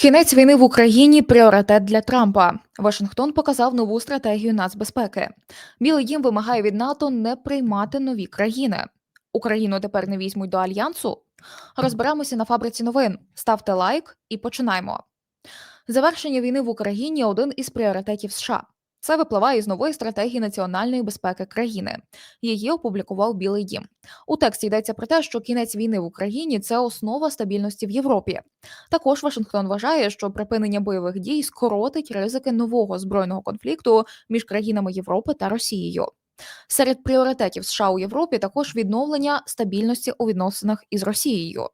Кінець війни в Україні пріоритет для Трампа. Вашингтон показав нову стратегію нацбезпеки. Білий дім вимагає від НАТО не приймати нові країни. Україну тепер не візьмуть до альянсу. Розберемося на фабриці новин. Ставте лайк і починаємо. Завершення війни в Україні один із пріоритетів США. Це випливає із нової стратегії національної безпеки країни. Її опублікував Білий Дім. У тексті йдеться про те, що кінець війни в Україні це основа стабільності в Європі. Також Вашингтон вважає, що припинення бойових дій скоротить ризики нового збройного конфлікту між країнами Європи та Росією. Серед пріоритетів США у Європі також відновлення стабільності у відносинах із Росією.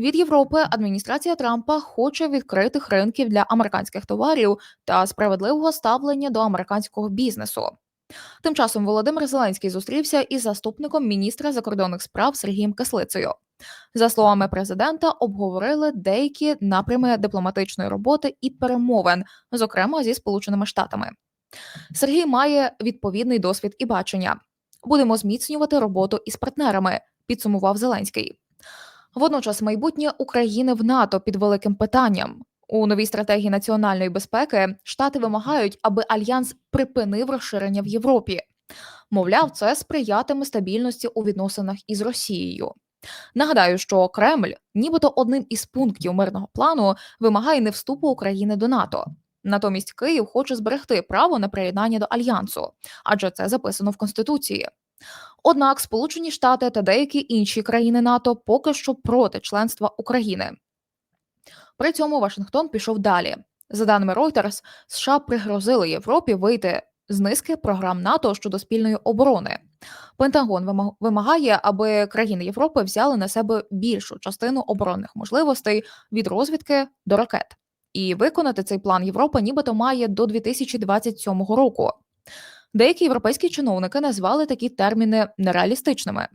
Від Європи адміністрація Трампа хоче відкритих ринків для американських товарів та справедливого ставлення до американського бізнесу. Тим часом Володимир Зеленський зустрівся із заступником міністра закордонних справ Сергієм Кислицею. За словами президента, обговорили деякі напрями дипломатичної роботи і перемовин, зокрема зі Сполученими Штатами. Сергій має відповідний досвід і бачення. Будемо зміцнювати роботу із партнерами, підсумував Зеленський. Водночас майбутнє України в НАТО під великим питанням. У новій стратегії національної безпеки Штати вимагають, аби альянс припинив розширення в Європі. Мовляв, це сприятиме стабільності у відносинах із Росією. Нагадаю, що Кремль, нібито одним із пунктів мирного плану, вимагає не вступу України до НАТО. Натомість Київ хоче зберегти право на приєднання до альянсу, адже це записано в конституції. Однак Сполучені Штати та деякі інші країни НАТО поки що проти членства України. При цьому Вашингтон пішов далі. За даними Reuters, США пригрозили Європі вийти з низки програм НАТО щодо спільної оборони. Пентагон вимагає, аби країни Європи взяли на себе більшу частину оборонних можливостей від розвідки до ракет. І виконати цей план Європа нібито має до 2027 року. Деякі європейські чиновники назвали такі терміни нереалістичними.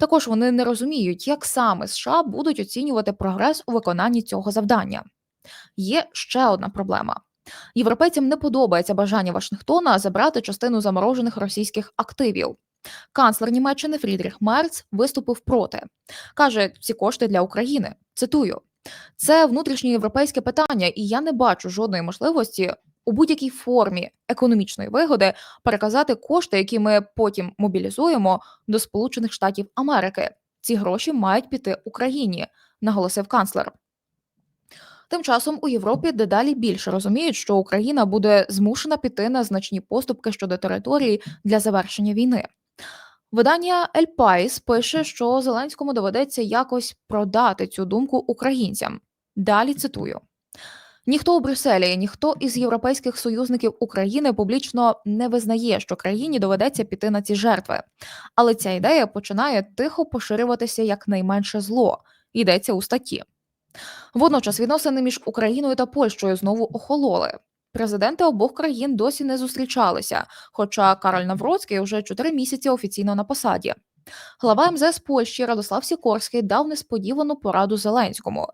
Також вони не розуміють, як саме США будуть оцінювати прогрес у виконанні цього завдання. Є ще одна проблема. Європейцям не подобається бажання Вашингтона забрати частину заморожених російських активів. Канцлер Німеччини Фрідріх Мерц виступив проти. Каже, ці кошти для України. Цитую: це внутрішньоєвропейське питання, і я не бачу жодної можливості у будь-якій формі економічної вигоди переказати кошти, які ми потім мобілізуємо до Сполучених Штатів Америки. Ці гроші мають піти Україні, наголосив канцлер. Тим часом у Європі дедалі більше розуміють, що Україна буде змушена піти на значні поступки щодо території для завершення війни. Видання El Pais пише, що Зеленському доведеться якось продати цю думку українцям. Далі цитую. Ніхто у Брюсселі, ніхто із європейських союзників України публічно не визнає, що країні доведеться піти на ці жертви. Але ця ідея починає тихо поширюватися як найменше зло. Йдеться у статті. Водночас відносини між Україною та Польщею знову охололи. Президенти обох країн досі не зустрічалися. Хоча Кароль Навроцький вже чотири місяці офіційно на посаді. Глава МЗС Польщі Радослав Сікорський дав несподівану пораду Зеленському.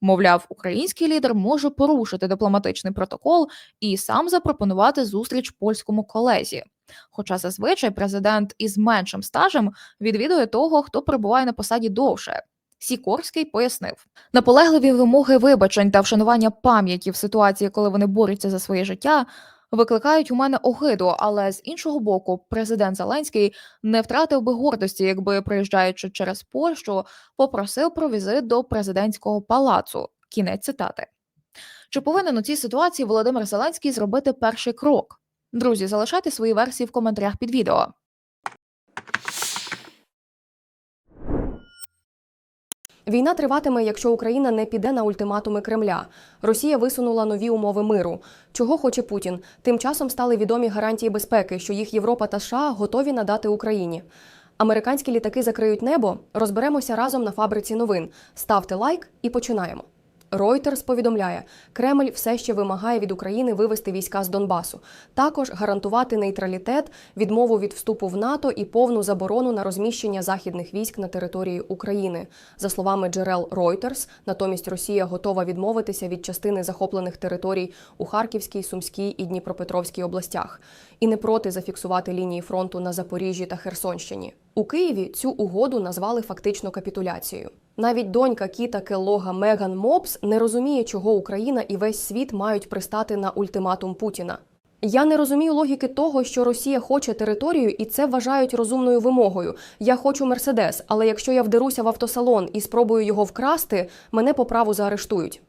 Мовляв, український лідер може порушити дипломатичний протокол і сам запропонувати зустріч польському колезі. Хоча зазвичай президент із меншим стажем відвідує того, хто перебуває на посаді довше. Сікорський пояснив наполегливі вимоги вибачень та вшанування пам'яті в ситуації, коли вони борються за своє життя, викликають у мене огиду. Але з іншого боку, президент Зеленський не втратив би гордості, якби приїжджаючи через Польщу, попросив про візит до президентського палацу. Кінець цитати. Чи повинен у цій ситуації Володимир Зеленський зробити перший крок? Друзі, залишайте свої версії в коментарях під відео. Війна триватиме, якщо Україна не піде на ультиматуми Кремля. Росія висунула нові умови миру. Чого хоче Путін? Тим часом стали відомі гарантії безпеки, що їх Європа та США готові надати Україні. Американські літаки закриють небо. Розберемося разом на фабриці новин. Ставте лайк і починаємо. Reuters повідомляє, Кремль все ще вимагає від України вивести війська з Донбасу, також гарантувати нейтралітет, відмову від вступу в НАТО і повну заборону на розміщення західних військ на території України. За словами джерел Reuters, натомість Росія готова відмовитися від частини захоплених територій у Харківській, Сумській і Дніпропетровській областях і не проти зафіксувати лінії фронту на Запоріжжі та Херсонщині. У Києві цю угоду назвали фактично капітуляцією. Навіть донька Кіта Келлога Меган Мопс не розуміє, чого Україна і весь світ мають пристати на ультиматум Путіна. Я не розумію логіки того, що Росія хоче територію, і це вважають розумною вимогою. Я хочу мерседес, але якщо я вдеруся в автосалон і спробую його вкрасти, мене по праву заарештують.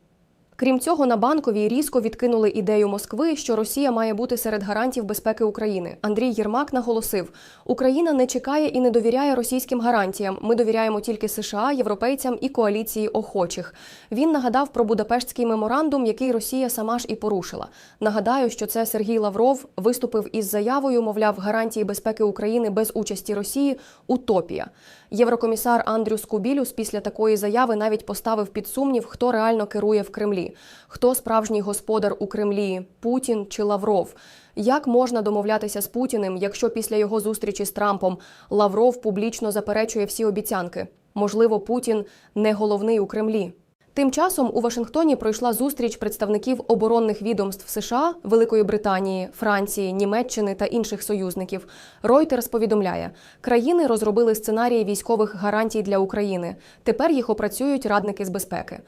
Крім цього, на банковій різко відкинули ідею Москви, що Росія має бути серед гарантів безпеки України. Андрій Єрмак наголосив: Україна не чекає і не довіряє російським гарантіям. Ми довіряємо тільки США, європейцям і коаліції охочих. Він нагадав про Будапештський меморандум, який Росія сама ж і порушила. Нагадаю, що це Сергій Лавров виступив із заявою, мовляв, гарантії безпеки України без участі Росії утопія. Єврокомісар Андрюс Кубілюс після такої заяви навіть поставив під сумнів, хто реально керує в Кремлі, хто справжній господар у Кремлі Путін чи Лавров. Як можна домовлятися з Путіним, якщо після його зустрічі з Трампом Лавров публічно заперечує всі обіцянки? Можливо, Путін не головний у Кремлі. Тим часом у Вашингтоні пройшла зустріч представників оборонних відомств США, Великої Британії, Франції, Німеччини та інших союзників. Reuters повідомляє, країни розробили сценарії військових гарантій для України. Тепер їх опрацюють радники з безпеки.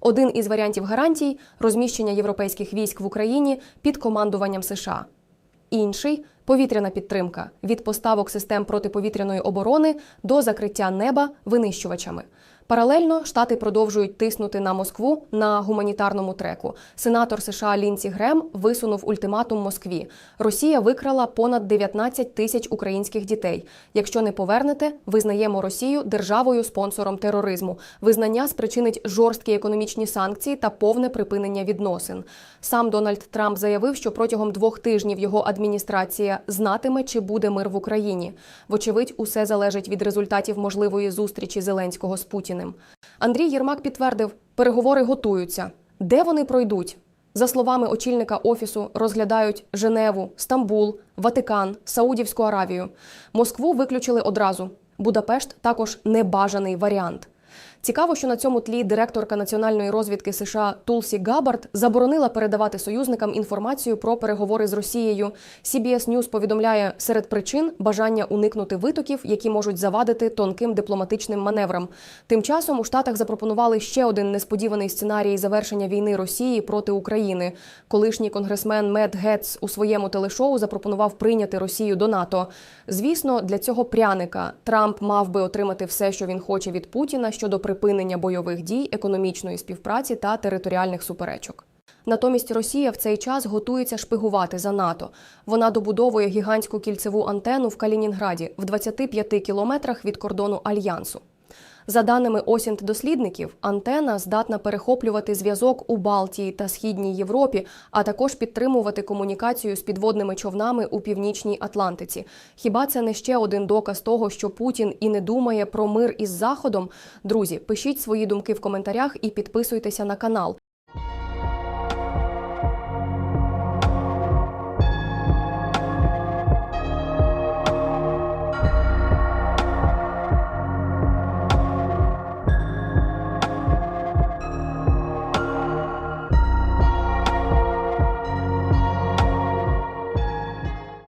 Один із варіантів гарантій розміщення європейських військ в Україні під командуванням США. Інший повітряна підтримка від поставок систем протиповітряної оборони до закриття неба винищувачами. Паралельно штати продовжують тиснути на Москву на гуманітарному треку. Сенатор США Лінці Грем висунув ультиматум Москві. Росія викрала понад 19 тисяч українських дітей. Якщо не повернете, визнаємо Росію державою спонсором тероризму. Визнання спричинить жорсткі економічні санкції та повне припинення відносин. Сам Дональд Трамп заявив, що протягом двох тижнів його адміністрація знатиме, чи буде мир в Україні. Вочевидь, усе залежить від результатів можливої зустрічі Зеленського з Путіним. Андрій Єрмак підтвердив, переговори готуються. Де вони пройдуть? За словами очільника офісу, розглядають Женеву, Стамбул, Ватикан, Саудівську Аравію. Москву виключили одразу. Будапешт також небажаний варіант. Цікаво, що на цьому тлі директорка національної розвідки США Тулсі Габард заборонила передавати союзникам інформацію про переговори з Росією. CBS News повідомляє серед причин бажання уникнути витоків, які можуть завадити тонким дипломатичним маневрам. Тим часом у Штатах запропонували ще один несподіваний сценарій завершення війни Росії проти України. Колишній конгресмен Мед Гетц у своєму телешоу запропонував прийняти Росію до НАТО. Звісно, для цього пряника Трамп мав би отримати все, що він хоче від Путіна щодо припинення бойових дій, економічної співпраці та територіальних суперечок. Натомість Росія в цей час готується шпигувати за НАТО. Вона добудовує гігантську кільцеву антенну в Калінінграді в 25 кілометрах від кордону альянсу. За даними осінт дослідників, антена здатна перехоплювати зв'язок у Балтії та Східній Європі, а також підтримувати комунікацію з підводними човнами у північній Атлантиці. Хіба це не ще один доказ того, що Путін і не думає про мир із Заходом? Друзі, пишіть свої думки в коментарях і підписуйтеся на канал.